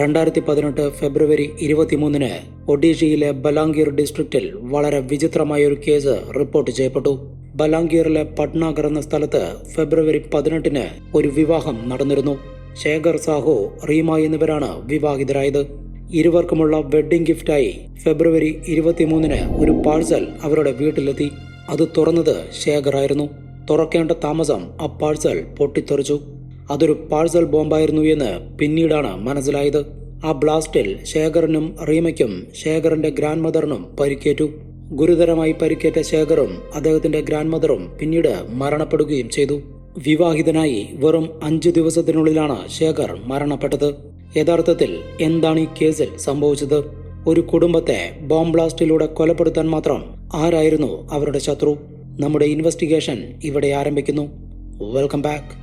രണ്ടായിരത്തി പതിനെട്ട് ഫെബ്രുവരി ഇരുപത്തിമൂന്നിന് ഒഡീഷയിലെ ബലാംഗീർ ഡിസ്ട്രിക്റ്റിൽ വളരെ വിചിത്രമായ ഒരു കേസ് റിപ്പോർട്ട് ചെയ്യപ്പെട്ടു. ബലാംഗീറിലെ പട്നാഗർ എന്ന സ്ഥലത്ത് ഫെബ്രുവരി പതിനെട്ടിന് ഒരു വിവാഹം നടന്നിരുന്നു. ശേഖർ സാഹു റീമ എന്നിവരാണ് വിവാഹിതരായത്. ഇരുവർക്കുമുള്ള വെഡ്ഡിംഗ് ഗിഫ്റ്റായി ഫെബ്രുവരി ഇരുപത്തിമൂന്നിന് ഒരു പാഴ്സൽ അവരുടെ വീട്ടിലെത്തി. അത് തുറന്നത് ശേഖറായിരുന്നു തുറക്കേണ്ട താമസം ആ പാഴ്സൽ പൊട്ടിത്തെറിച്ചു. അതൊരു പാഴ്സൽ ബോംബായിരുന്നു എന്ന് പിന്നീടാണ് മനസ്സിലായത്. ആ ബ്ലാസ്റ്റിൽ ശേഖറിനും റീമയ്ക്കും ശേഖറിന്റെ ഗ്രാൻഡ് മദറിനും പരിക്കേറ്റു. ഗുരുതരമായി പരിക്കേറ്റ ശേഖറും അദ്ദേഹത്തിന്റെ ഗ്രാൻഡ് മദറും പിന്നീട് മരണപ്പെടുകയും ചെയ്തു. വിവാഹിതനായി വെറും അഞ്ചു ദിവസത്തിനുള്ളിലാണ് ശേഖർ മരണപ്പെട്ടത്. യഥാർത്ഥത്തിൽ എന്താണ് ഈ കേസിൽ സംഭവിച്ചത്? ഒരു കുടുംബത്തെ ബോംബ് ബ്ലാസ്റ്റിലൂടെ കൊലപ്പെടുത്താൻ മാത്രം ആരായിരുന്നു അവരുടെ ശത്രു? നമ്മുടെ ഇൻവെസ്റ്റിഗേഷൻ ഇവിടെ ആരംഭിക്കുന്നു. Welcome back.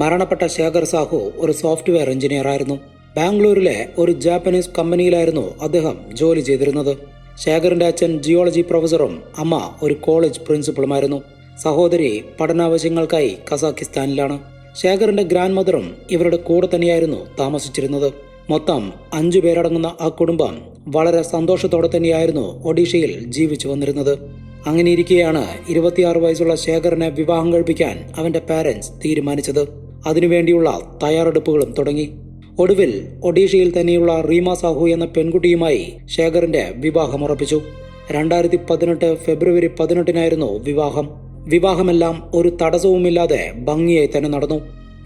മരണപ്പെട്ട ശേഖർ സാഹു ഒരു സോഫ്റ്റ്വെയർ എഞ്ചിനീയർ ആയിരുന്നു ബാംഗ്ലൂരിലെ ഒരു ജാപ്പനീസ് കമ്പനിയിലായിരുന്നു അദ്ദേഹം ജോലി ചെയ്തിരുന്നത്. ശേഖറിന്റെ അച്ഛൻ ജിയോളജി പ്രൊഫസറും അമ്മ ഒരു കോളേജ് പ്രിൻസിപ്പളുമായിരുന്നു. സഹോദരി പഠനാവശ്യങ്ങൾക്കായി കസാക്കിസ്ഥാനിലാണ് ശേഖറിന്റെ ഗ്രാൻഡ് മദറും ഇവരുടെ കൂടെ തന്നെയായിരുന്നു താമസിച്ചിരുന്നത്. മൊത്തം അഞ്ചു പേരടങ്ങുന്ന ആ കുടുംബം വളരെ സന്തോഷത്തോടെ തന്നെയായിരുന്നു ഒഡീഷയിൽ ജീവിച്ചു വന്നിരുന്നത്. അങ്ങനെയിരിക്കെയാണ് ഇരുപത്തിയാറ് വയസ്സുള്ള ശേഖറിനെ വിവാഹം കഴിപ്പിക്കാൻ അവന്റെ പാരന്റ്സ് തീരുമാനിച്ചത്. അതിനുവേണ്ടിയുള്ള തയ്യാറെടുപ്പുകളും തുടങ്ങി. ഒടുവിൽ ഒഡീഷയിൽ തന്നെയുള്ള റീമ സാഹു എന്ന പെൺകുട്ടിയുമായി ശേഖറിന്റെ വിവാഹം ഉറപ്പിച്ചു. രണ്ടായിരത്തി പതിനെട്ട് ഫെബ്രുവരി പതിനെട്ടിനായിരുന്നു വിവാഹം. വിവാഹമെല്ലാം ഒരു തടസ്സവുമില്ലാതെ ഭംഗിയായി തന്നെ നടന്നു.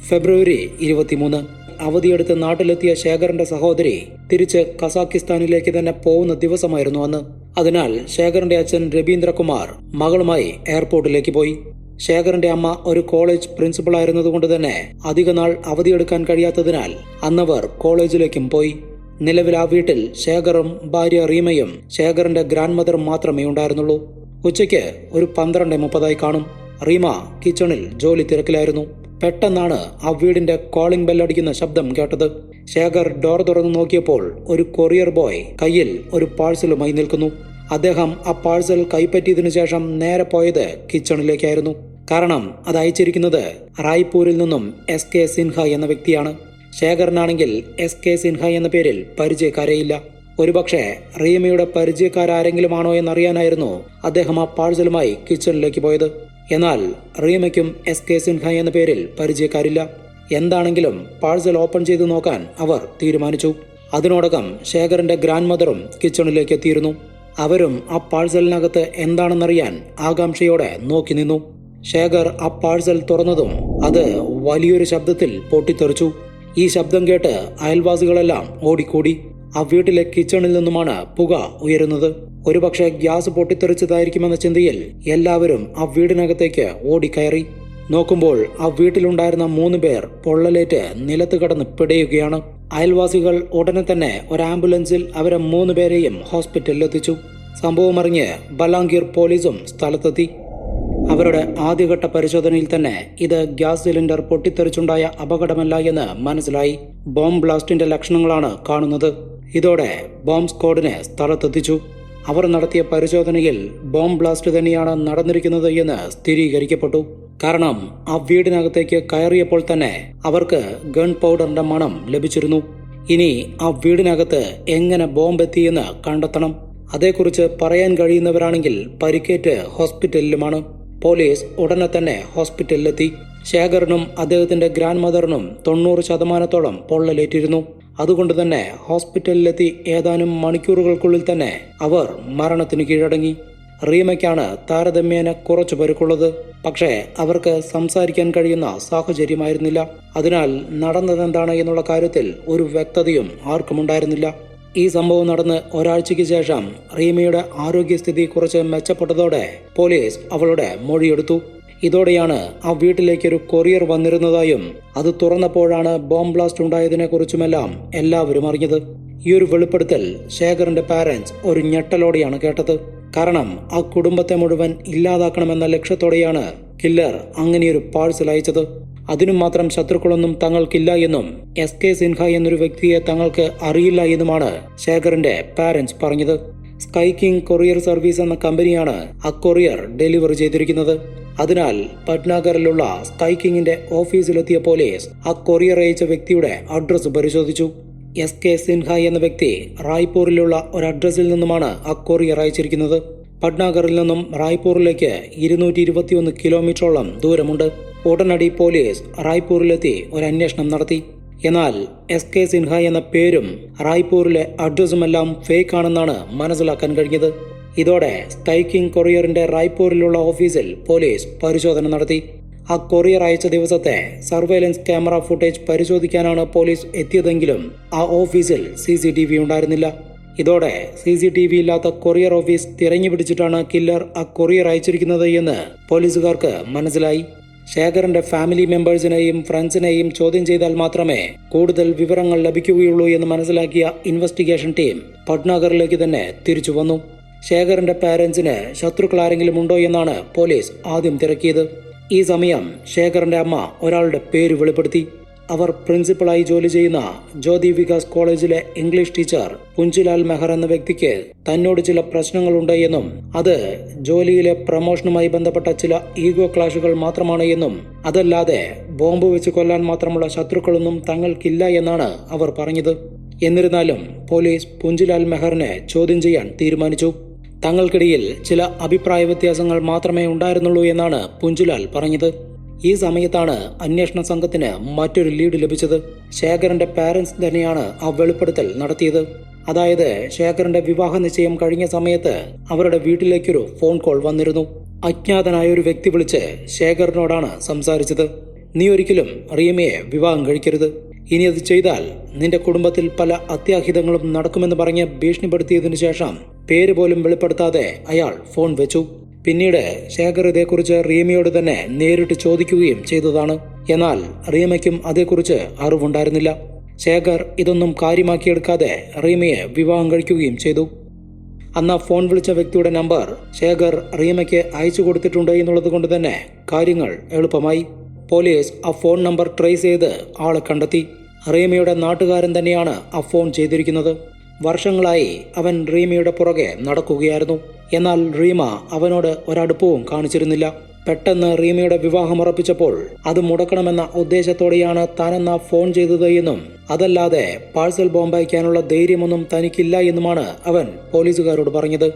ഫെബ്രുവരി ഇരുപത്തിമൂന്ന്. അവധിയെടുത്ത് നാട്ടിലെത്തിയ ശേഖറിന്റെ സഹോദരി തിരിച്ച് കസാക്കിസ്ഥാനിലേക്ക് തന്നെ പോകുന്ന ദിവസമായിരുന്നു അന്ന്. അതിനാൽ ശേഖറിന്റെ അച്ഛൻ രവീന്ദ്രകുമാർ മകളുമായി എയർപോർട്ടിലേക്ക് പോയി. ശേഖറിന്റെ അമ്മ ഒരു കോളേജ് പ്രിൻസിപ്പൾ ആയിരുന്നതുകൊണ്ട് തന്നെ അധികനാൾ അവധിയെടുക്കാൻ കഴിയാത്തതിനാൽ അന്നവർ കോളേജിലേക്കും പോയി. നിലവിൽ ആ വീട്ടിൽ ശേഖറും ഭാര്യ റീമയും ശേഖറിന്റെ ഗ്രാൻഡ് മദറും മാത്രമേ ഉണ്ടായിരുന്നുള്ളൂ. ഉച്ചയ്ക്ക് ഒരു പന്ത്രണ്ട് മുപ്പതായി കാണും. റീമ കിച്ചണിൽ ജോലി തിരക്കിലായിരുന്നു. പെട്ടെന്നാണ് ആ വീടിന്റെ കോളിംഗ് ബെല്ലടിക്കുന്ന ശബ്ദം കേട്ടത്. ശേഖർ ഡോർ തുറന്നു നോക്കിയപ്പോൾ ഒരു കൊറിയർ ബോയ് കയ്യിൽ ഒരു പാഴ്സലുമായി നിൽക്കുന്നു. അദ്ദേഹം ആ പാഴ്സൽ കൈപ്പറ്റിയതിനു ശേഷം നേരെ പോയത് കിച്ചണിലേക്കായിരുന്നു. കാരണം അത് അയച്ചിരിക്കുന്നത് റായ്പൂരിൽ നിന്നും എസ് കെ സിൻഹ എന്ന വ്യക്തിയാണ്. ശേഖറിനാണെങ്കിൽ എസ് കെ സിൻഹ എന്ന പേരിൽ പരിചയക്കാരെയില്ല. ഒരുപക്ഷെ റീമയുടെ പരിചയക്കാരാരെങ്കിലുമാണോ എന്നറിയാനായിരുന്നു അദ്ദേഹം ആ പാഴ്സലുമായി കിച്ചണിലേക്ക് പോയത്. എന്നാൽ റീമയ്ക്കും എസ് കെ സിൻഹ എന്ന പേരിൽ പരിചയക്കാരില്ല. എന്താണെങ്കിലും പാഴ്സൽ ഓപ്പൺ ചെയ്തു നോക്കാൻ അവർ തീരുമാനിച്ചു. അതിനോടകം ശേഖറിന്റെ ഗ്രാൻഡ് മദറും കിച്ചണിലേക്ക് എത്തിയിരുന്നു. അവരും ആ പാഴ്സലിനകത്ത് എന്താണെന്നറിയാൻ ആകാംക്ഷയോടെ നോക്കി നിന്നു. ശേഖർ ആ പാഴ്സൽ തുറന്നതും അത് വലിയൊരു ശബ്ദത്തിൽ പൊട്ടിത്തെറിച്ചു. ഈ ശബ്ദം കേട്ട് അയൽവാസികളെല്ലാം ഓടിക്കൂടി. ആ വീട്ടിലെ കിച്ചണിൽ നിന്നുമാണ് പുക ഉയരുന്നത്. ഒരുപക്ഷെ ഗ്യാസ് പൊട്ടിത്തെറിച്ചതായിരിക്കുമെന്ന ചിന്തയിൽ എല്ലാവരും ആ വീടിനകത്തേക്ക് ഓടിക്കയറി. നോക്കുമ്പോൾ ആ വീട്ടിലുണ്ടായിരുന്ന മൂന്ന് പേർ പൊള്ളലേറ്റ് നിലത്ത് കടന്ന് പിടയുകയാണ്. അയൽവാസികൾ ഉടനെ തന്നെ ഒരു ആംബുലൻസിൽ അവരെ മൂന്ന് പേരെയും ഹോസ്പിറ്റലിൽ എത്തിച്ചു സംഭവം അറിഞ്ഞ് ബലാംഗീർ പോലീസും സ്ഥലത്തെത്തി. അവരുടെ ആദ്യഘട്ട പരിശോധനയിൽ തന്നെ ഇത് ഗ്യാസ് സിലിണ്ടർ പൊട്ടിത്തെറിച്ചുണ്ടായ അപകടമല്ല എന്ന് മനസ്സിലായി. ബോംബ് ബ്ലാസ്റ്റിന്റെ ലക്ഷണങ്ങളാണ് കാണുന്നത്. ഇതോടെ ബോംബ് സ്ക്വാഡിനെ സ്ഥലത്തെത്തിച്ചു. അവർ നടത്തിയ പരിശോധനയിൽ ബോംബ് ബ്ലാസ്റ്റ് തന്നെയാണ് നടന്നിരിക്കുന്നത് എന്ന് സ്ഥിരീകരിക്കപ്പെട്ടു. കാരണം ആ വീടിനകത്തേക്ക് കയറിയപ്പോൾ തന്നെ അവർക്ക് ഗൺ പൗഡറിന്റെ മണം ലഭിച്ചിരുന്നു. ഇനി ആ വീടിനകത്ത് എങ്ങനെ ബോംബ് എത്തിയെന്ന് കണ്ടെത്തണം? അതേക്കുറിച്ച് പറയാൻ കഴിയുന്നവരാണെങ്കിൽ പരിക്കേറ്റ് ഹോസ്പിറ്റലിലുമാണ്. പോലീസ് ഉടനെ തന്നെ ഹോസ്പിറ്റലിലെത്തി. ശേഖറിനും അദ്ദേഹത്തിന്റെ ഗ്രാൻഡ് മദറിനും തൊണ്ണൂറ് ശതമാനത്തോളം പൊള്ളലേറ്റിരുന്നു. അതുകൊണ്ട് തന്നെ ഹോസ്പിറ്റലിലെത്തി ഏതാനും മണിക്കൂറുകൾക്കുള്ളിൽ തന്നെ അവർ മരണത്തിന് കീഴടങ്ങി. റീമയ്ക്കാണ് താരതമ്യേന കുറച്ച് പേർക്കുള്ളത്. പക്ഷേ അവർക്ക് സംസാരിക്കാൻ കഴിയുന്ന സാഹചര്യമായിരുന്നില്ല. അതിനാൽ നടന്നതെന്താണ് എന്നുള്ള കാര്യത്തിൽ ഒരു വ്യക്തതയും ആർക്കുമുണ്ടായിരുന്നില്ല. ഈ സംഭവം നടന്ന് ഒരാഴ്ചയ്ക്ക് ശേഷം റീമയുടെ ആരോഗ്യസ്ഥിതി കുറച്ച് മെച്ചപ്പെട്ടതോടെ പോലീസ് അവളുടെ മൊഴിയെടുത്തു. ഇതോടെയാണ് ആ വീട്ടിലേക്ക് ഒരു കൊറിയർ വന്നിരുന്നതായും അത് തുറന്നപ്പോഴാണ് ബോംബ് ബ്ലാസ്റ്റ് ഉണ്ടായതിനെ കുറിച്ചുമെല്ലാം എല്ലാവരും അറിഞ്ഞത്. ഈ ഒരു വെളിപ്പെടുത്തൽ ശേഖറിന്റെ പാരന്റ്സ് ഒരു ഞെട്ടലോടെയാണ് കേട്ടത്. കാരണം ആ കുടുംബത്തെ മുഴുവൻ ഇല്ലാതാക്കണമെന്ന ലക്ഷ്യത്തോടെയാണ് കില്ലർ അങ്ങനെയൊരു പാഴ്സൽ അയച്ചത്. അതിനും മാത്രം ശത്രുക്കളൊന്നും തങ്ങൾക്കില്ല എന്നും എസ് കെ സിൻഹ എന്നൊരു വ്യക്തിയെ തങ്ങൾക്ക് അറിയില്ല എന്നുമാണ് ശേഖറിന്റെ പാരന്റ്സ് പറഞ്ഞത്. സ്കൈ കിങ് കൊറിയർ സർവീസ് എന്ന കമ്പനിയാണ് ആ കൊറിയർ ഡെലിവറി ചെയ്തിരിക്കുന്നത്. അതിനാൽ പട്നാഗറിലുള്ള സ്കൈ കിങ്ങിന്റെ ഓഫീസിലെത്തിയ പോലീസ് ആ കൊറിയർ അയച്ച വ്യക്തിയുടെ അഡ്രസ് പരിശോധിച്ചു. എസ് കെ സിൻഹ എന്ന വ്യക്തി റായ്പൂരിലുള്ള ഒരു അഡ്രസ്സിൽ നിന്നുമാണ് അക്കോറിയർ കൊറിയർ അയച്ചിരിക്കുന്നത്. പട്നാഗറിൽ നിന്നും റായ്പൂരിലേക്ക് ഇരുന്നൂറ്റി ഇരുപത്തിയൊന്ന് കിലോമീറ്ററോളം ദൂരമുണ്ട്. ഉടനടി പോലീസ് റായ്പൂരിലെത്തി ഒരു അന്വേഷണം നടത്തി. എന്നാൽ എസ് കെ സിൻഹ എന്ന പേരും റായ്പൂരിലെ അഡ്രസ്സുമെല്ലാം ഫേക്ക് ആണെന്നാണ് മനസ്സിലാക്കാൻ കഴിഞ്ഞത്. ഇതോടെ സ്റ്റൈക്കിംഗ് കൊറിയറിന്റെ റായ്പൂരിലുള്ള ഓഫീസിൽ പോലീസ് പരിശോധന നടത്തി. ആ കൊറിയർ അയച്ച ദിവസത്തെ സർവൈലൻസ് ക്യാമറ ഫുട്ടേജ് പരിശോധിക്കാനാണ് പോലീസ് എത്തിയതെങ്കിലും ആ ഓഫീസിൽ സി സി ടി വി ഉണ്ടായിരുന്നില്ല. ഇതോടെ സി സി ടി വി ഇല്ലാത്ത കൊറിയർ ഓഫീസ് തിരഞ്ഞു പിടിച്ചിട്ടാണ് കില്ലർ ആ കൊറിയർ അയച്ചിരിക്കുന്നത് എന്ന് പോലീസുകാർക്ക് മനസ്സിലായി. ശേഖറിന്റെ ഫാമിലി മെമ്പേഴ്സിനെയും ഫ്രണ്ട്സിനെയും ചോദ്യം ചെയ്താൽ മാത്രമേ കൂടുതൽ വിവരങ്ങൾ ലഭിക്കുകയുള്ളൂ എന്ന് മനസ്സിലാക്കിയ ഇൻവെസ്റ്റിഗേഷൻ ടീം പട്നാഗറിലേക്ക് തന്നെ തിരിച്ചു വന്നു. ശേഖറിന്റെ പാരന്റ്സിന് ശത്രുക്കൾ ആരെങ്കിലും ഉണ്ടോ എന്നാണ് പോലീസ് ആദ്യം തിരക്കിയത്. ഈ സമയം ശേഖറിന്റെ അമ്മ ഒരാളുടെ പേര് വെളിപ്പെടുത്തി. അവർ പ്രിൻസിപ്പളായി ജോലി ചെയ്യുന്ന ജ്യോതി വികാസ് കോളേജിലെ ഇംഗ്ലീഷ് ടീച്ചർ പുഞ്ചിലാൽ മെഹർ എന്ന വ്യക്തിക്ക് തന്നോട് ചില പ്രശ്നങ്ങളുണ്ട് എന്നും അത് ജോലിയിലെ പ്രമോഷനുമായി ബന്ധപ്പെട്ട ചില ഈഗോ ക്ലാഷുകൾ മാത്രമാണ് എന്നും അതല്ലാതെ ബോംബ് വെച്ച് കൊല്ലാൻ മാത്രമുള്ള ശത്രുക്കളൊന്നും തങ്ങൾക്കില്ല എന്നാണ് അവർ പറഞ്ഞത്. എന്നിരുന്നാലും പോലീസ് പുഞ്ചിലാൽ മെഹറിനെ ചോദ്യം ചെയ്യാൻ തീരുമാനിച്ചു. തങ്ങൾക്കിടയിൽ ചില അഭിപ്രായ വ്യത്യാസങ്ങൾ മാത്രമേ ഉണ്ടായിരുന്നുള്ളൂ എന്നാണ് പുഞ്ചുലാൽ പറഞ്ഞത്. ഈ സമയത്താണ് അന്വേഷണ സംഘത്തിന് മറ്റൊരു ലീഡ് ലഭിച്ചത്. ശേഖറിന്റെ പാരന്റ്സ് തന്നെയാണ് ആ വെളിപ്പെടുത്തൽ നടത്തിയത്. അതായത് ശേഖറിന്റെ വിവാഹ നിശ്ചയം കഴിഞ്ഞ സമയത്ത് അവരുടെ വീട്ടിലേക്കൊരു ഫോൺ കോൾ വന്നിരുന്നു. അജ്ഞാതനായ ഒരു വ്യക്തി വിളിച്ച് ശേഖറിനോടാണ് സംസാരിച്ചത്. നീ ഒരിക്കലും റീമയെ വിവാഹം കഴിക്കരുത്. ഇനി അത് ചെയ്താൽ നിന്റെ കുടുംബത്തിൽ പല അത്യാഹിതങ്ങളും നടക്കുമെന്ന് പറഞ്ഞ് ഭീഷണിപ്പെടുത്തിയതിനു ശേഷം പേര് പോലും വെളിപ്പെടുത്താതെ അയാൾ ഫോൺ വെച്ചു. പിന്നീട് ശേഖർ ഇതേക്കുറിച്ച് റീമയോട് തന്നെ നേരിട്ട് ചോദിക്കുകയും ചെയ്തതാണ്. എന്നാൽ റീമയ്ക്കും അതേക്കുറിച്ച് അറിവുണ്ടായിരുന്നില്ല. ശേഖർ ഇതൊന്നും കാര്യമാക്കിയെടുക്കാതെ റീമയെ വിവാഹം കഴിക്കുകയും ചെയ്തു. അന്ന് ഫോൺ വിളിച്ച വ്യക്തിയുടെ നമ്പർ ശേഖർ റീമയ്ക്ക് അയച്ചു കൊടുത്തിട്ടുണ്ട് എന്നുള്ളത് കൊണ്ട് തന്നെ കാര്യങ്ങൾ എളുപ്പമായി. പോലീസ് ആ ഫോൺ നമ്പർ ട്രേസ് ചെയ്ത് ആളെ കണ്ടെത്തി. റീമയുടെ നാട്ടുകാരൻ തന്നെയാണ് ആ ഫോൺ ചെയ്തിരിക്കുന്നത്. വർഷങ്ങളായി അവൻ റീമയുടെ പുറകെ നടക്കുകയായിരുന്നു. എന്നാൽ റീമ അവനോട് ഒരടുപ്പവും കാണിച്ചിരുന്നില്ല. പെട്ടെന്ന് റീമയുടെ വിവാഹം ഉറപ്പിച്ചപ്പോൾ അത് മുടക്കണമെന്ന ഉദ്ദേശത്തോടെയാണ് താനെന്ന ഫോൺ ചെയ്തത് എന്നും അതല്ലാതെ പാഴ്സൽ ബോംബയ്ക്കാനുള്ള ധൈര്യമൊന്നും തനിക്കില്ല എന്നുമാണ് അവൻ പോലീസുകാരോട് പറഞ്ഞത്.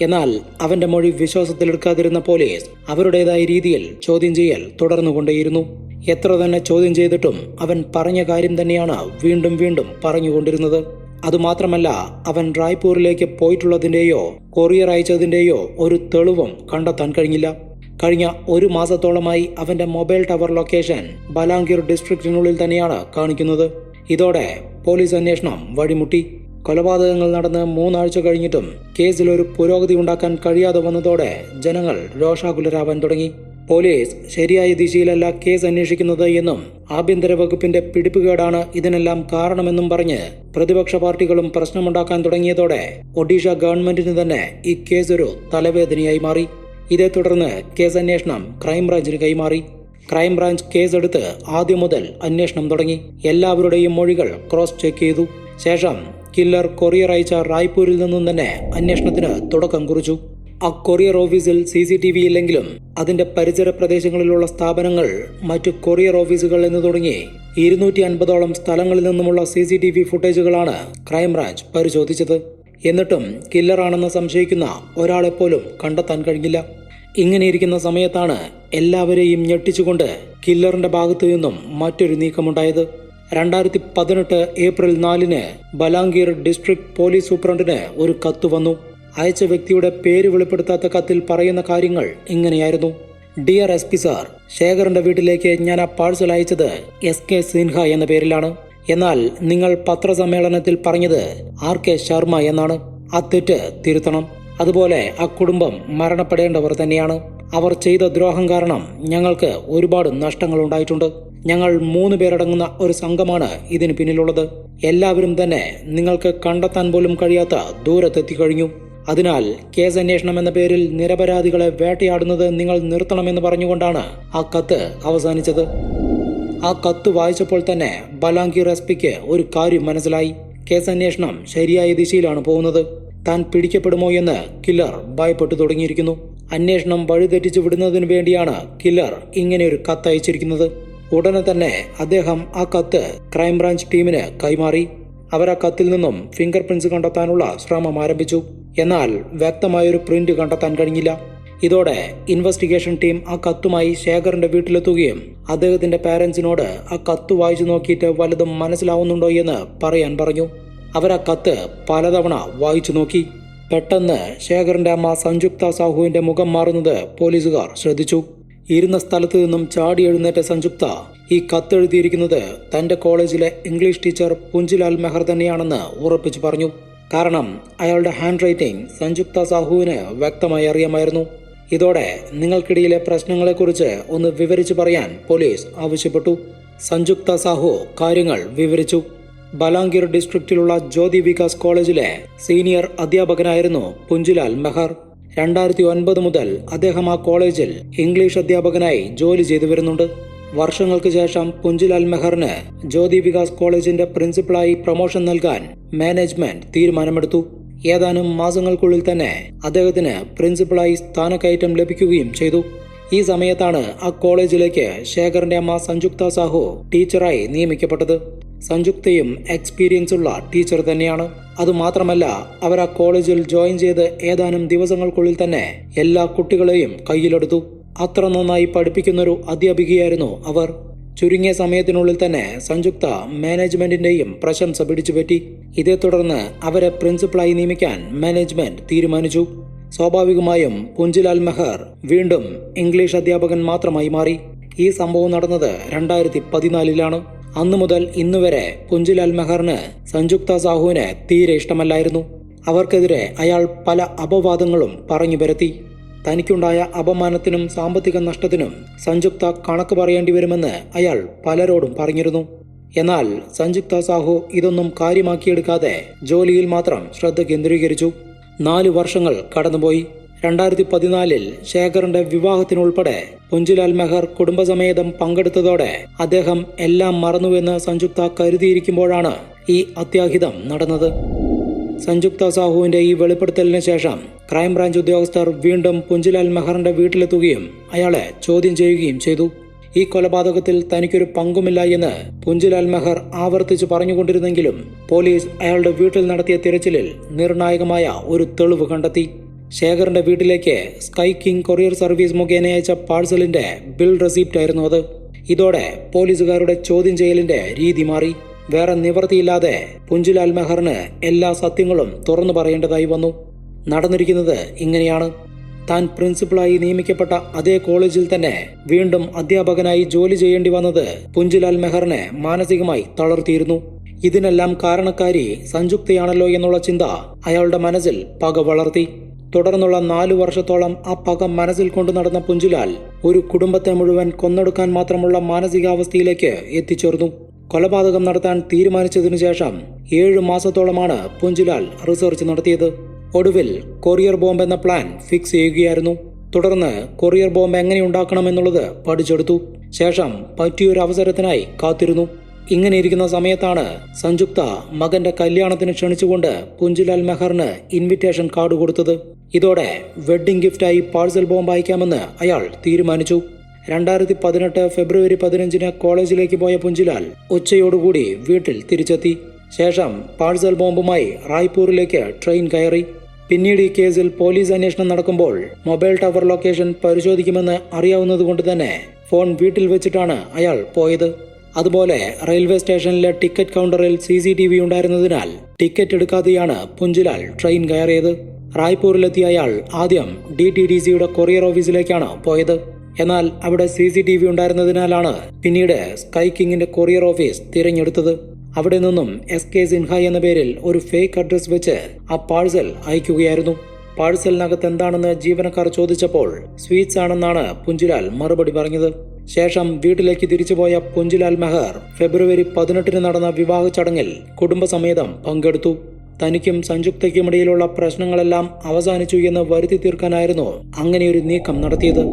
എന്നാൽ അവന്റെ മൊഴി വിശ്വാസത്തിലെടുക്കാതിരുന്ന പോലീസ് അവരുടേതായ രീതിയിൽ ചോദ്യം ചെയ്യൽ തുടർന്നുകൊണ്ടേയിരുന്നു. എത്ര തന്നെ ചോദ്യം ചെയ്തിട്ടും അവൻ പറഞ്ഞ കാര്യം തന്നെയാണ് വീണ്ടും വീണ്ടും പറഞ്ഞുകൊണ്ടിരുന്നത്. അതുമാത്രമല്ല അവൻ റായ്പൂരിലേക്ക് പോയിട്ടുള്ളതിന്റെയോ കൊറിയർ അയച്ചതിന്റെയോ ഒരു തെളിവും കണ്ടെത്താൻ കഴിഞ്ഞില്ല. കഴിഞ്ഞ ഒരു മാസത്തോളമായി അവന്റെ മൊബൈൽ ടവർ ലൊക്കേഷൻ ബലാംഗീർ ഡിസ്ട്രിക്റ്റിനുള്ളിൽ തന്നെയാണ് കാണിക്കുന്നത്. ഇതോടെ പോലീസ് അന്വേഷണം വഴിമുട്ടി. കൊലപാതകങ്ങൾ നടന്ന് മൂന്നാഴ്ച കഴിഞ്ഞിട്ടും കേസിൽ ഒരു പുരോഗതി ഉണ്ടാക്കാൻ കഴിയാതെ വന്നതോടെ ജനങ്ങൾ രോഷാകുലരാവാൻ തുടങ്ങി. പോലീസ് ശരിയായ ദിശയിലല്ല കേസ് അന്വേഷിക്കുന്നത് എന്നും ആഭ്യന്തര വകുപ്പിന്റെ പിടിപ്പുകേടാണ് ഇതിനെല്ലാം കാരണമെന്നും പറഞ്ഞ് പ്രതിപക്ഷ പാർട്ടികളും പ്രശ്നമുണ്ടാക്കാൻ തുടങ്ങിയതോടെ ഒഡീഷ ഗവൺമെന്റിന് തന്നെ ഈ കേസ് ഒരു തലവേദനയായി മാറി. ഇതേ തുടർന്ന് കേസ് അന്വേഷണം ക്രൈംബ്രാഞ്ചിന് കൈമാറി. ക്രൈംബ്രാഞ്ച് കേസെടുത്ത് ആദ്യം മുതൽ അന്വേഷണം തുടങ്ങി. എല്ലാവരുടെയും മൊഴികൾ ക്രോസ് ചെക്ക് ചെയ്തു. ശേഷം കില്ലർ കൊറിയർ അയച്ച റായ്പൂരിൽ നിന്നും തന്നെ അന്വേഷണത്തിന് തുടക്കം കുറിച്ചു. ആ കൊറിയർ ഓഫീസിൽ സി സി ടി വി ഇല്ലെങ്കിലും അതിന്റെ പരിസര പ്രദേശങ്ങളിലുള്ള സ്ഥാപനങ്ങൾ മറ്റു കൊറിയർ ഓഫീസുകൾ എന്ന് തുടങ്ങി ഇരുന്നൂറ്റി അൻപതോളം സ്ഥലങ്ങളിൽ നിന്നുമുള്ള സി സി ടി വി ഫുട്ടേജുകളാണ് ക്രൈംബ്രാഞ്ച് പരിശോധിച്ചത്. എന്നിട്ടും കില്ലറാണെന്ന് സംശയിക്കുന്ന ഒരാളെപ്പോലും കണ്ടെത്താൻ കഴിഞ്ഞില്ല. ഇങ്ങനെയിരിക്കുന്ന സമയത്താണ് എല്ലാവരെയും ഞെട്ടിച്ചുകൊണ്ട് കില്ലറിന്റെ ഭാഗത്തു നിന്നും മറ്റൊരു നീക്കമുണ്ടായത്. രണ്ടായിരത്തി പതിനെട്ട് ഏപ്രിൽ നാലിന് ബലാംഗീർ ഡിസ്ട്രിക്ട് പോലീസ് സൂപ്രണ്ടിന് ഒരു കത്ത് വന്നു. അയച്ച വ്യക്തിയുടെ പേര് വെളിപ്പെടുത്താത്ത കത്തിൽ പറയുന്ന കാര്യങ്ങൾ ഇങ്ങനെയായിരുന്നു. ഡിയർ എസ് പി സാർ ശേഖറിന്റെ വീട്ടിലേക്ക് ഞാൻ ആ പാഴ്സൽ അയച്ചത് എസ് കെ സിൻഹ എന്ന പേരിലാണ്. എന്നാൽ നിങ്ങൾ പത്രസമ്മേളനത്തിൽ പറഞ്ഞത് ആർ കെ ശർമ്മ എന്നാണ്. ആ തെറ്റ് തിരുത്തണം. അതുപോലെ ആ കുടുംബം മരണപ്പെടേണ്ടവർ തന്നെയാണ്. അവർ ചെയ്ത ദ്രോഹം കാരണം ഞങ്ങൾക്ക് ഒരുപാട് നഷ്ടങ്ങൾ ഉണ്ടായിട്ടുണ്ട് ഞങ്ങൾ മൂന്ന് പേരടങ്ങുന്ന ഒരു സംഘമാണ് ഇതിന് പിന്നിലുള്ളത്. എല്ലാവരും തന്നെ നിങ്ങൾക്ക് കണ്ടെത്താൻ പോലും കഴിയാത്ത ദൂരത്തെത്തിക്കഴിഞ്ഞു അതിനാൽ കേസ് അന്വേഷണം എന്ന പേരിൽ നിരപരാധികളെ വേട്ടയാടുന്നത് നിങ്ങൾ നിർത്തണമെന്ന് പറഞ്ഞുകൊണ്ടാണ് ആ കത്ത് അവസാനിച്ചത്. ആ കത്ത് വായിച്ചപ്പോൾ തന്നെ ബലാംഗീർ എസ് പിക്ക് ഒരു കാര്യം മനസ്സിലായി. കേസ് അന്വേഷണം ശരിയായ ദിശയിലാണ് പോകുന്നത്. താൻ പിടിക്കപ്പെടുമോ എന്ന് കില്ലർ ഭയപ്പെട്ടു തുടങ്ങിയിരിക്കുന്നു. അന്വേഷണം വഴിതെറ്റിച്ചു വിടുന്നതിന് വേണ്ടിയാണ് കില്ലർ ഇങ്ങനെയൊരു ഒരു കത്ത് അയച്ചിരിക്കുന്നത് ഉടനെ തന്നെ അദ്ദേഹം ആ കത്ത് ക്രൈംബ്രാഞ്ച് ടീമിന് കൈമാറി. അവർ ആ കത്തിൽ നിന്നും ഫിംഗർ പ്രിന്റ്സ് കണ്ടെത്താനുള്ള ശ്രമം ആരംഭിച്ചു. എന്നാൽ വ്യക്തമായൊരു പ്രിന്റ് കണ്ടെത്താൻ കഴിഞ്ഞില്ല. ഇതോടെ ഇൻവെസ്റ്റിഗേഷൻ ടീം ആ കത്തുമായി ശേഖറിന്റെ വീട്ടിലെത്തുകയും അദ്ദേഹത്തിന്റെ പാരന്റ്സിനോട് ആ കത്ത് വായിച്ചു നോക്കിയിട്ട് വലുതും മനസ്സിലാവുന്നുണ്ടോ എന്ന് പറയാൻ പറഞ്ഞു. അവർ ആ കത്ത് പലതവണ വായിച്ചു നോക്കി. പെട്ടെന്ന് ശേഖറിന്റെ അമ്മ സഞ്ജുക്ത സാഹുവിന്റെ മുഖം മാറുന്നത് പോലീസുകാർ ശ്രദ്ധിച്ചു. ഇരുന്ന സ്ഥലത്ത് നിന്നും ചാടി എഴുന്നേറ്റ സംയുക്ത ഈ കത്തെഴുതിയിരിക്കുന്നത് തന്റെ കോളേജിലെ ഇംഗ്ലീഷ് ടീച്ചർ പുഞ്ചിലാൽ മെഹർ തന്നെയാണെന്ന് ഉറപ്പിച്ചു പറഞ്ഞു. കാരണം അയാളുടെ ഹാൻഡ് റൈറ്റിംഗ് സംയുക്ത സാഹുവിന് വ്യക്തമായി അറിയാമായിരുന്നു. ഇതോടെ നിങ്ങൾക്കിടയിലെ പ്രശ്നങ്ങളെക്കുറിച്ച് ഒന്ന് വിവരിച്ചു പറയാൻ പോലീസ് ആവശ്യപ്പെട്ടു. സംയുക്ത സാഹു കാര്യങ്ങൾ വിവരിച്ചു. ബലാംഗീർ ഡിസ്ട്രിക്റ്റിലുള്ള ജ്യോതി വികാസ് കോളേജിലെ സീനിയർ അധ്യാപകനായിരുന്നു പുഞ്ചിലാൽ മെഹർ. രണ്ടായിരത്തി ഒൻപത് മുതൽ അദ്ദേഹം ആ കോളേജിൽ ഇംഗ്ലീഷ് അധ്യാപകനായി ജോലി ചെയ്തു വരുന്നുണ്ട്. വർഷങ്ങൾക്ക് ശേഷം പുഞ്ചിലാൽ മെഹറിന് ജ്യോതി വികാസ് കോളേജിന്റെ പ്രിൻസിപ്പളായി പ്രൊമോഷൻ നൽകാൻ മാനേജ്മെന്റ് തീരുമാനമെടുത്തു. ഏതാനും മാസങ്ങൾക്കുള്ളിൽ തന്നെ അദ്ദേഹത്തിന് പ്രിൻസിപ്പളായി സ്ഥാനക്കയറ്റം ലഭിക്കുകയും ചെയ്തു. ഈ സമയത്താണ് ആ കോളേജിലേക്ക് ശേഖറിന്റെ അമ്മ സംയുക്ത സാഹു ടീച്ചറായി നിയമിക്കപ്പെട്ടത്. സംയുക്തയും എക്സ്പീരിയൻസ് ഉള്ള ടീച്ചർ തന്നെയാണ്. അതുമാത്രമല്ല അവർ ആ കോളേജിൽ ജോയിൻ ചെയ്ത് ഏതാനും ദിവസങ്ങൾക്കുള്ളിൽ തന്നെ എല്ലാ കുട്ടികളെയും കയ്യിലെടുത്തു. അത്ര നന്നായി പഠിപ്പിക്കുന്നൊരു അധ്യാപികയായിരുന്നു അവർ. ചുരുങ്ങിയ സമയത്തിനുള്ളിൽ തന്നെ സഞ്ജുക്ത മാനേജ്മെന്റിന്റെയും പ്രശംസ പിടിച്ചുപറ്റി. ഇതേ തുടർന്ന് അവരെ പ്രിൻസിപ്പളായി നിയമിക്കാൻ മാനേജ്മെന്റ് തീരുമാനിച്ചു. സ്വാഭാവികമായും പുഞ്ചിലാൽ മെഹർ വീണ്ടും ഇംഗ്ലീഷ് അധ്യാപകൻ മാത്രമായി മാറി. ഈ സംഭവം നടന്നത് രണ്ടായിരത്തി പതിനാലിലാണ്. അന്നു മുതൽ ഇന്നുവരെ പുഞ്ചിലാൽ മെഹറിന് സഞ്ജുക്ത സാഹുവിനെ തീരെ ഇഷ്ടമല്ലായിരുന്നു. അവർക്കെതിരെ അയാൾ പല അപവാദങ്ങളും പറഞ്ഞു വരുത്തി തനിക്കുണ്ടായ അപമാനത്തിനും സാമ്പത്തിക നഷ്ടത്തിനും സഞ്ജുക്ത കണക്ക് പറയേണ്ടി വരുമെന്ന് അയാൾ പലരോടും പറഞ്ഞിരുന്നു. എന്നാൽ സഞ്ജുക്ത സാഹു ഇതൊന്നും കാര്യമാക്കിയെടുക്കാതെ ജോലിയിൽ മാത്രം ശ്രദ്ധ കേന്ദ്രീകരിച്ചു. നാലു വർഷങ്ങൾ കടന്നുപോയി. രണ്ടായിരത്തി പതിനാലിൽ ശേഖറിന്റെ വിവാഹത്തിനുൾപ്പെടെ പുഞ്ചിലാൽ മെഹർ കുടുംബസമേതം പങ്കെടുത്തതോടെ അദ്ദേഹം എല്ലാം മറന്നുവെന്ന് സംയുക്ത കരുതിയിരിക്കുമ്പോഴാണ് ഈ അത്യാഹിതം നടന്നത്. സംയുക്ത സാഹുവിന്റെ ഈ വെളിപ്പെടുത്തലിന് ശേഷം ക്രൈംബ്രാഞ്ച് ഉദ്യോഗസ്ഥർ വീണ്ടും പുഞ്ചിലാൽ മെഹറിന്റെ വീട്ടിലെത്തുകയും അയാളെ ചോദ്യം ചെയ്യുകയും ചെയ്തു. ഈ കൊലപാതകത്തിൽ തനിക്കൊരു പങ്കുമില്ല എന്ന് പുഞ്ചിലാൽ മെഹർ ആവർത്തിച്ചു പറഞ്ഞുകൊണ്ടിരുന്നെങ്കിലും പോലീസ് അയാളുടെ വീട്ടിൽ നടത്തിയ തിരച്ചിലിൽ നിർണായകമായ ഒരു തെളിവ് കണ്ടെത്തി. ശേഖറിന്റെ വീട്ടിലേക്ക് സ്കൈ കിങ് കൊറിയർ സർവീസ് മുഖേന അയച്ച പാഴ്സലിന്റെ ബിൽ റെസിപ്റ്റ് ആയിരുന്നു അത്. ഇതോടെ പോലീസുകാരുടെ ചോദ്യം ചെയ്യലിന്റെ രീതി മാറി. വേറെ നിവൃത്തിയില്ലാതെ പുഞ്ചുലാൽ മെഹറിന് എല്ലാ സത്യങ്ങളും തുറന്നു പറയേണ്ടതായി വന്നു. നടന്നിരിക്കുന്നത് ഇങ്ങനെയാണ്. താൻ പ്രിൻസിപ്പളായി നിയമിക്കപ്പെട്ട അതേ കോളേജിൽ തന്നെ വീണ്ടും അധ്യാപകനായി ജോലി ചെയ്യേണ്ടി വന്നത് പുഞ്ചുലാൽ മെഹറിനെ മാനസികമായി തളർത്തിയിരുന്നു. ഇതിനെല്ലാം കാരണക്കാരി സംയുക്തയാണല്ലോ എന്നുള്ള ചിന്ത അയാളുടെ മനസ്സിൽ പക വളർത്തി. തുടർന്നുള്ള നാലു വർഷത്തോളം ആ പക മനസ്സിൽ കൊണ്ടു നടന്ന പുഞ്ചുലാൽ ഒരു കുടുംബത്തെ മുഴുവൻ കൊന്നൊടുക്കാൻ മാത്രമുള്ള മാനസികാവസ്ഥയിലേക്ക് എത്തിച്ചേർന്നു. കൊലപാതകം നടത്താൻ തീരുമാനിച്ചതിനു ശേഷം ഏഴു മാസത്തോളമാണ് പുഞ്ചുലാൽ റിസർച്ച് നടത്തിയത്. ഒടുവിൽ കൊറിയർ ബോംബ് എന്ന പ്ലാൻ ഫിക്സ് ചെയ്യുകയായിരുന്നു. തുടർന്ന് കൊറിയർ ബോംബ് എങ്ങനെ ഉണ്ടാക്കണമെന്നുള്ളത് പഠിച്ചെടുത്തു. ശേഷം പറ്റിയൊരു അവസരത്തിനായി കാത്തിരുന്നു. ഇങ്ങനെ ഇരിക്കുന്ന സമയത്താണ് സഞ്ജുക്ത മകന്റെ കല്യാണത്തിന് ക്ഷണിച്ചുകൊണ്ട് പുഞ്ചിലാൽ മെഹറിന് ഇൻവിറ്റേഷൻ കാർഡ് കൊടുത്തത്. ഇതോടെ വെഡ്ഡിംഗ് ഗിഫ്റ്റായി പാഴ്സൽ ബോംബ് അയക്കാമെന്ന് അയാൾ തീരുമാനിച്ചു. രണ്ടായിരത്തി പതിനെട്ട് ഫെബ്രുവരി പതിനഞ്ചിന് കോളേജിലേക്ക് പോയ പുഞ്ചിലാൽ ഉച്ചയോടുകൂടി വീട്ടിൽ തിരിച്ചെത്തി. ശേഷം പാഴ്സൽ ബോംബുമായി റായ്പൂരിലേക്ക് ട്രെയിൻ കയറി. പിന്നീട് ഈ കേസിൽ പോലീസ് അന്വേഷണം നടക്കുമ്പോൾ മൊബൈൽ ടവർ ലൊക്കേഷൻ പരിശോധിക്കുമെന്ന് അറിയാവുന്നതുകൊണ്ട് തന്നെ ഫോൺ വീട്ടിൽ വെച്ചിട്ടാണ് അയാൾ പോയത്. അതുപോലെ റെയിൽവേ സ്റ്റേഷനിലെ ടിക്കറ്റ് കൗണ്ടറിൽ സി സി ടി വി ഉണ്ടായിരുന്നതിനാൽ ടിക്കറ്റ് എടുക്കാതെയാണ് പുഞ്ചിലാൽ ട്രെയിൻ കയറിയത്. റായ്പൂരിലെത്തിയ അയാൾ ആദ്യം ഡി ടി ഡി സിയുടെ കൊറിയർ ഓഫീസിലേക്കാണ് പോയത്. എന്നാൽ അവിടെ സി സി ടി വി ഉണ്ടായിരുന്നതിനാലാണ് പിന്നീട് സ്കൈ കിങ്ങിന്റെ കൊറിയർ ഓഫീസ് തിരഞ്ഞെടുത്തത്. അവിടെ നിന്നും എസ് കെ സിൻഹ എന്ന പേരിൽ ഒരു ഫേക്ക് അഡ്രസ് വെച്ച് ആ പാഴ്സൽ അയക്കുകയായിരുന്നു. പാഴ്സലിനകത്ത് എന്താണെന്ന് ജീവനക്കാർ ചോദിച്ചപ്പോൾ സ്വീറ്റ്സ് ആണെന്നാണ് പുഞ്ചിലാൽ മറുപടി പറഞ്ഞത്. ശേഷം വീട്ടിലേക്ക് തിരിച്ചുപോയ പുഞ്ചിലാൽ മെഹർ ഫെബ്രുവരി പതിനെട്ടിന് നടന്ന വിവാഹ ചടങ്ങിൽ കുടുംബസമേതം പങ്കെടുത്തു. തനിക്കും സംയുക്തയ്ക്കുമിടയിലുള്ള പ്രശ്നങ്ങളെല്ലാം അവസാനിച്ചു എന്ന് വരുത്തി തീർക്കാനായിരുന്നു അങ്ങനെയൊരു നീക്കം നടത്തിയത്.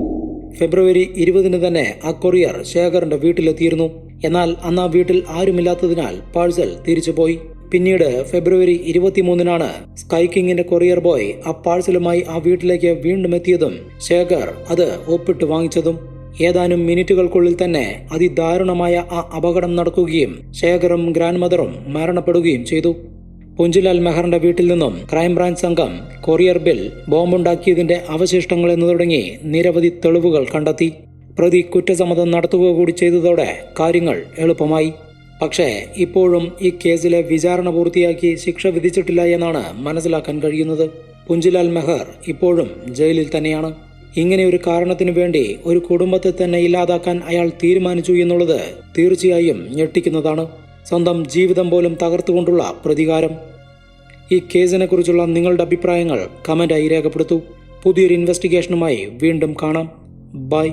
ഫെബ്രുവരി ഇരുപതിന് തന്നെ ആ കൊറിയർ ശേഖറിന്റെ വീട്ടിലെത്തിയിരുന്നു. എന്നാൽ അന്ന് ആ വീട്ടിൽ ആരുമില്ലാത്തതിനാൽ പാഴ്സൽ തിരിച്ചുപോയി. പിന്നീട് ഫെബ്രുവരി ഇരുപത്തിമൂന്നിനാണ് സ്കൈകിങ്ങിന്റെ കൊറിയർ ബോയ് ആ പാഴ്സലുമായി ആ വീട്ടിലേക്ക് വീണ്ടും എത്തിയതും ശേഖർ അത് ഒപ്പിട്ട് വാങ്ങിച്ചതും. ഏതാനും മിനിറ്റുകൾക്കുള്ളിൽ തന്നെ അതിദാരുണമായ ആ അപകടം നടക്കുകയും ശേഖറും ഗ്രാൻഡ് മദറും മരണപ്പെടുകയും ചെയ്തു. പുഞ്ചിലാൽ മെഹറിന്റെ വീട്ടിൽ നിന്നും ക്രൈംബ്രാഞ്ച് സംഘം കൊറിയർ ബിൽ ബോംബുണ്ടാക്കിയതിന്റെ അവശിഷ്ടങ്ങൾ എന്ന് തുടങ്ങി നിരവധി തെളിവുകൾ കണ്ടെത്തി. പ്രതി കുറ്റസമ്മതം നടത്തുക കൂടി ചെയ്തതോടെ കാര്യങ്ങൾ എളുപ്പമായി. പക്ഷേ ഇപ്പോഴും ഈ കേസിലെ വിചാരണ പൂർത്തിയാക്കി ശിക്ഷ വിധിച്ചിട്ടില്ല എന്നാണ് മനസ്സിലാക്കാൻ കഴിയുന്നത്. പുഞ്ചിലാൽ മെഹർ ഇപ്പോഴും ജയിലിൽ തന്നെയാണ്. ഇങ്ങനെ ഒരു കാരണത്തിനു വേണ്ടി ഒരു കുടുംബത്തെ തന്നെ ഇല്ലാതാക്കാൻ അയാൾ തീരുമാനിച്ചു എന്നുള്ളത് തീർച്ചയായും ഞെട്ടിക്കുന്നതാണ്. സ്വന്തം ജീവിതം പോലും തകർത്തുകൊണ്ടുള്ള പ്രതികാരം. ഈ കേസിനെ കുറിച്ചുള്ള നിങ്ങളുടെ അഭിപ്രായങ്ങൾ കമന്റായി രേഖപ്പെടുത്തൂ. പുതിയൊരു ഇൻവെസ്റ്റിഗേഷനുമായി വീണ്ടും കാണാം. ബൈ